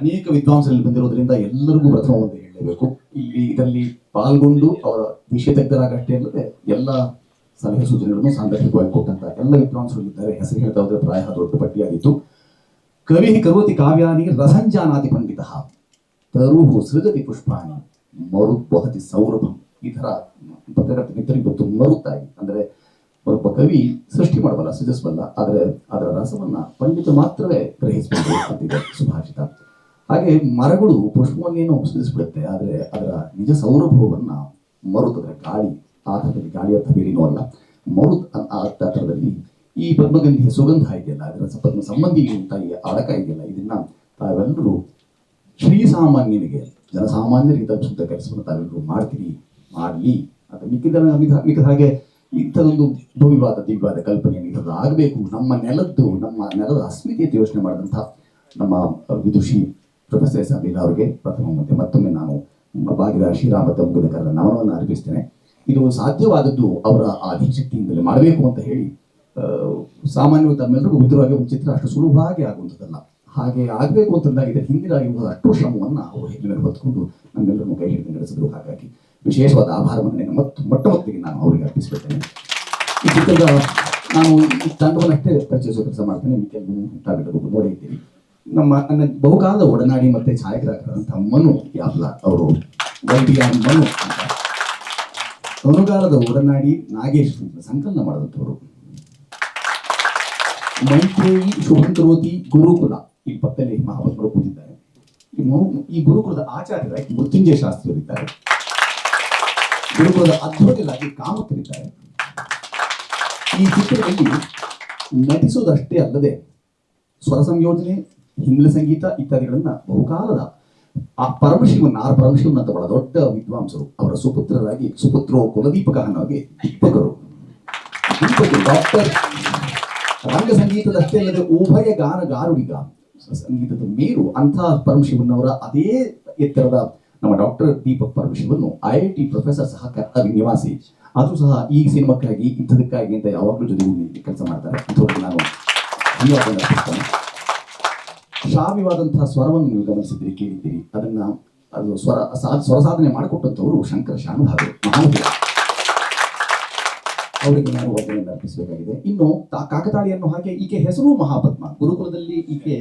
ಅನೇಕ ವಿದ್ವಾಂಸರಲ್ಲಿ ಬಂದಿರೋದ್ರಿಂದ ಎಲ್ಲರಿಗೂ ಪ್ರಥಮ ಒಂದು ಹೇಳಲೇಬೇಕು ಇಲ್ಲಿ ಇದರಲ್ಲಿ ಪಾಲ್ಗೊಂಡು ಅವರ ವಿಷಯ ತಜ್ಞರಾಗಷ್ಟೇ ಅಲ್ಲದೆ ಎಲ್ಲ ಸಲಹೆ ಸೂಚನೆಗಳನ್ನು ಸಾಂದರ್ಭಿಕವಾಗಿ ಕೊಟ್ಟಂತ ಎಲ್ಲ ವಿದ್ವಾಂಸರು ಇದ್ದಾರೆ. ಹೆಸರು ಹೇಳ್ತಾ ಹೋದ್ರೆ ಪ್ರಾಯ ದೊಡ್ಡ ಪಟ್ಟಿಯಾಗಿತ್ತು. ಕವಿ ಕರೋತಿ ಕಾವ್ಯಾನಿ ರಸಂಜಾನಾತಿ ಪಂಡಿತ ತರುಹು ಸೃಜತಿ ಪುಷ್ಪಾನಿ ಮರುತ್ ವಹತಿ ಸೌರಭಂ. ಈ ತರ ಪತ್ರಕರ್ತ ಮಿತ್ರರಿಗೆ ಗೊತ್ತು ಮರುತ್ತಾಗಿ ಅಂದ್ರೆ ಒಬ್ಬ ಕವಿ ಸೃಷ್ಟಿ ಮಾಡಬಲ್ಲ, ಸೃಜಿಸಬಲ್ಲ, ಆದರೆ ಅದರ ರಸವನ್ನ ಪಂಡಿತ ಮಾತ್ರವೇ ಗ್ರಹಿಸಬಹುದು ಅಂತಿದೆ ಸುಭಾಷಿತ. ಹಾಗೆ ಮರಗಳು ಪುಷ್ಪವನ್ನೇನು ಉಪಸಿಸ್ಬಿಡುತ್ತೆ ಆದರೆ ಅದರ ನಿಜ ಸೌರಭವನ್ನ ಮರುತದ ಗಾಳಿ, ಆ ಥರದಲ್ಲಿ ಗಾಳಿ ಅರ್ಥ ಬೇರೇನೂ ಅಲ್ಲ. ಮರುತ್ ಆ- ಥರದಲ್ಲಿ ಈ ಪದ್ಮಗಂಧಿಯ ಸುಗಂಧ ಇದೆಯಲ್ಲ, ಅದರ ಪದ್ಮ ಸಂಬಂಧಿ ಅಂತ ಈ ಅಡಕ ಇದೆಯಲ್ಲ, ಇದನ್ನ ತಾವೆಲ್ಲರೂ ಶ್ರೀಸಾಮಾನ್ಯನಿಗೆ ಜನಸಾಮಾನ್ಯರಿಗೆ ತಲುಪಿಸುವಂತ ಕೆಲಸವನ್ನು ತಾವೆಲ್ಲರೂ ಮಾಡ್ತೀರಿ, ಮಾಡಲಿ ಅಂತ ಮಿಕ್ಕಿದ ಮಿಕ್ಕ ಮಿಕ್ಕಿದ ಹಾಗೆ ಇಂಥದೊಂದು ಭವ್ಯವಾದ ದಿವ್ಯವಾದ ಕಲ್ಪನೆ ಇಂಥದ್ದು ಆಗಬೇಕು. ನಮ್ಮ ನೆಲದ್ದು, ನಮ್ಮ ನೆಲದ ಅಸ್ಮಿತೆಯನ್ನು ಯೋಚನೆ ಮಾಡಿದಂಥ ನಮ್ಮ ವಿದುಷಿ ಪ್ರೊಫೆಸರ್ ಎಸ್ ಅಬಿಲ್ ಅವರಿಗೆ ಪ್ರಥಮ ಮತ್ತೆ ಮತ್ತೊಮ್ಮೆ ನಾನು ಬಾಗಿದ ಶ್ರೀರಾಮ ಮುಗಿದ ಕರೆದ ನಮನವನ್ನು ಅರ್ಪಿಸ್ತೇನೆ. ಇದು ಸಾಧ್ಯವಾದದ್ದು ಅವರ ಆ ಅಧಿಶಕ್ತಿಯಿಂದಲೇ ಮಾಡಬೇಕು ಅಂತ ಹೇಳಿ ಸಾಮಾನ್ಯವಾಗಿ ತಮ್ಮೆಲ್ಲರಿಗೂ ವಿಧುರವಾಗಿ ಒಂದು ಚಿತ್ರ ಅಷ್ಟು ಸುಲಭವಾಗಿ ಆಗುವಂಥದ್ದಲ್ಲ. ಹಾಗೆ ಆಗಬೇಕು ಅಂತಂದಾಗ ಇದರ ಹಿಂದಿನ ಇರುವ ಅಷ್ಟು ಶ್ರಮವನ್ನು ಅವರು ಹೆಜ್ಜೆ ಮೇಲೆ ಹೊತ್ಕೊಂಡು ನಮ್ಮೆಲ್ಲರನ್ನು ಕೈ ಹಿಡಿದು ನಡೆಸಿದ್ರು. ಹಾಗಾಗಿ ವಿಶೇಷವಾದ ಆಭಾರವನ್ನು ನಾನು ಮತ್ತು, ಮೊಟ್ಟ ಮೊದಲಿಗೆ ನಾನು ಅವರಿಗೆ ಅರ್ಪಿಸ್ಬಿಡ್ತೇನೆ. ಈ ಚಿತ್ರದ ನಾನು ಈ ತಂಡವನ್ನಷ್ಟೇ ಪರಿಚಯಿಸುವ ಕೆಲಸ ಮಾಡ್ತೇನೆ. ಮಿಕ್ಕೆಲ್ಲೂ ತಾವೆಲ್ಲರೂ ನೋಡೇ ಇದ್ದೀರಿ ನಮ್ಮ ನನ್ನ ಬಹುಕಾಲದ ಒಡನಾಡಿ ಮತ್ತೆ ಛಾಯಾಗ್ರಾಹಕರಂಥ ಮನು ಯಾವ್ಲ ಅವರು ವೈದ್ಯ ಮನು ಅಂತ. ಒಡನಾಡಿ ನಾಗೇಶ್ ಅಂತ ಸಂಕಲನ ಮಾಡಿದಂಥವ್ರು ಮೈತ್ರೇಯಿ ಶುಭಂಕರೋತಿ ಗುರುಕುಲ ಈ ಪಕ್ಕದಲ್ಲಿ ಮಹಾಪತ್ಮರು ಕೂತಿದ್ದಾರೆ. ಈ ಗುರುಕುಲದ ಆಚಾರ್ಯರಾಗಿ ಮೃತ್ಯುಂಜಯ ಶಾಸ್ತ್ರಿಯವರಿದ್ದಾರೆ ಗುರುಕುಲದ ಅಧ್ವರ್ಯರಾಗಿ ಕಾಮತರಿದ್ದಾರೆ. ಈ ಚಿತ್ರದಲ್ಲಿ ನಟಿಸುವುದಷ್ಟೇ ಅಲ್ಲದೆ ಸ್ವರ ಸಂಯೋಜನೆ ಹಿನ್ನೆಲೆ ಸಂಗೀತ ಇತ್ಯಾದಿಗಳನ್ನ ಬಹುಕಾಲದ ಆ ಪರಮಶಿವನ್ ಆರ್ ಪರಮಶಿವನ್ ಅಂತ ಬಹಳ ದೊಡ್ಡ ವಿದ್ವಾಂಸರು, ಅವರ ಸುಪುತ್ರರಾಗಿ, ಸುಪುತ್ರೋ ಕುಲದೀಪಕ ಅನ್ನೋಗೆ ದೀಪಕರು. ದೀಪಕರು ಡಾಕ್ಟರ್ ರಂಗ ಸಂಗೀತದಷ್ಟೇ ಅಲ್ಲದೆ ಉಭಯ ಗಾನ ಗಾರುಡಿಗ ಸಂಗೀತದ ಮೇರು ಅಂತಹ ಪರಮಶಿವನ್ನವರ ಅದೇ ಎತ್ತರದ ನಮ್ಮ ಡಾಕ್ಟರ್ ದೀಪಕ್ ಪರಮಶಿವನ್ನು ಐ ಐ ಟಿ ಪ್ರೊಫೆಸರ್ ಸಹ ನಿವಾಸಿ ಅದು ಸಹ ಈ ಸಿನಿಮಾಕ್ಕಾಗಿ, ಇಂಥದಕ್ಕಾಗಿ ಅಂತ ಯಾವಾಗಲೂ ಜೊತೆ ಕೆಲಸ ಮಾಡ್ತಾರೆ. ನಾನು ಶ್ರಾವ್ಯವಾದಂತಹ ಸ್ವರವನ್ನು ನೀವು ಗಮನಿಸಿದ್ದೀರಿ ಕೇಳಿದ್ದೀರಿ. ಅದನ್ನ ಅದು ಸ್ವರ ಸ್ವರ ಸಾಧನೆ ಮಾಡಿಕೊಟ್ಟಂಥವರು ಶಂಕರ ಶಾನುಭಾವಿ ಮಹಾನುಭಾವ. ಅವರಿಗೆ ನಾನು ವಂದನೆಯನ್ನು ಅರ್ಪಿಸಬೇಕಾಗಿದೆ. ಇನ್ನು ಕಾಕತಾಳಿಯನ್ನು ಹಾಗೆ ಈಕೆ ಹೆಸರು ಮಹಾಪದ್ಮ. ಗುರುಕುಲದಲ್ಲಿ ಈಕೆ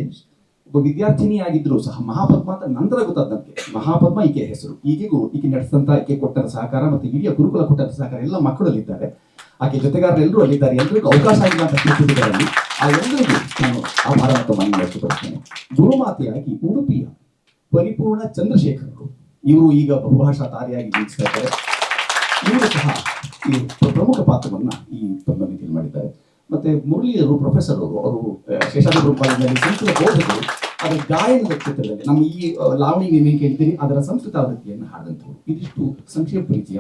ಒಬ್ಬ ವಿದ್ಯಾರ್ಥಿನಿ ಆಗಿದ್ರು ಸಹ ಮಹಾಪದ್ಮ ಅಂತ ನಂತರ ಗೊತ್ತಾದಂತೆ. ಮಹಾಪದ್ಮ ಈಕೆ ಹೆಸರು. ಈಕೆಗೂ ಈಕೆ ನಡೆಸಿದಂತ ಈಕೆ ಕೊಟ್ಟಂತ ಸಹಕಾರ ಮತ್ತು ಹಿರಿಯ ಗುರುಕುಲ ಕೊಟ್ಟಂತ ಸಹಕಾರ ಎಲ್ಲ ಮಕ್ಕಳಲ್ಲಿದ್ದಾರೆ. ಆಕೆ ಜೊತೆಗಾರರು ಎಲ್ಲರೂ ಅಲ್ಲಿದ್ದಾರೆ. ಎಲ್ರಿಗೂ ಅವಕಾಶ ಇಲ್ಲ ಅಂತ ಸ್ಥಿತಿಗಳಲ್ಲಿ ಆ ಎಲ್ಲರಿಗೂ ನಾನು ಆ ಮತ್ತು ಮನವಿ ವ್ಯಕ್ತಪಡಿಸ್ತೇನೆ. ಗುರುಮಾತೆಯಾಗಿ ಉಡುಪಿಯ ಪರಿಪೂರ್ಣ ಚಂದ್ರಶೇಖರರು ಇವರು ಈಗ ಬಹುಭಾಷಾ ತಾರೆಯಾಗಿ ಜೀವಿಸ್ತಾ ಇದ್ದಾರೆ. ಇವರು ಸಹ ಈ ಪ್ರ- ಪ್ರಮುಖ ಪಾತ್ರವನ್ನ ಈ ಪದ್ಮನಿಧಿಯಲ್ಲಿ ಮಾಡಿದ್ದಾರೆ. ಮತ್ತೆ ಮುರಳಿಯರು ಪ್ರೊಫೆಸರ್ ಅವರು ಅವರು ಶೇಷಾದ್ರಿ ಕಾಲೇಜಿನಲ್ಲಿ ಸಂಸ್ಕೃತ ಬೋಧಕರು ಅದರ ಗಾಯನದ ಕ್ಷೇತ್ರದಲ್ಲಿ ನಮ್ಮ ಈ ಲಾವಣಿಗೆ ಲಾವಣಿ ನೀವು ಕೇಳ್ತೀರಿ ಅದರ ಸಂಸ್ಕೃತ ಆವೃತ್ತಿಯನ್ನು ಹಾಡಿದಂಥವ್ರು. ಇದಿಷ್ಟು ಸಂಕ್ಷೇಪ ಪರಿಚಯ.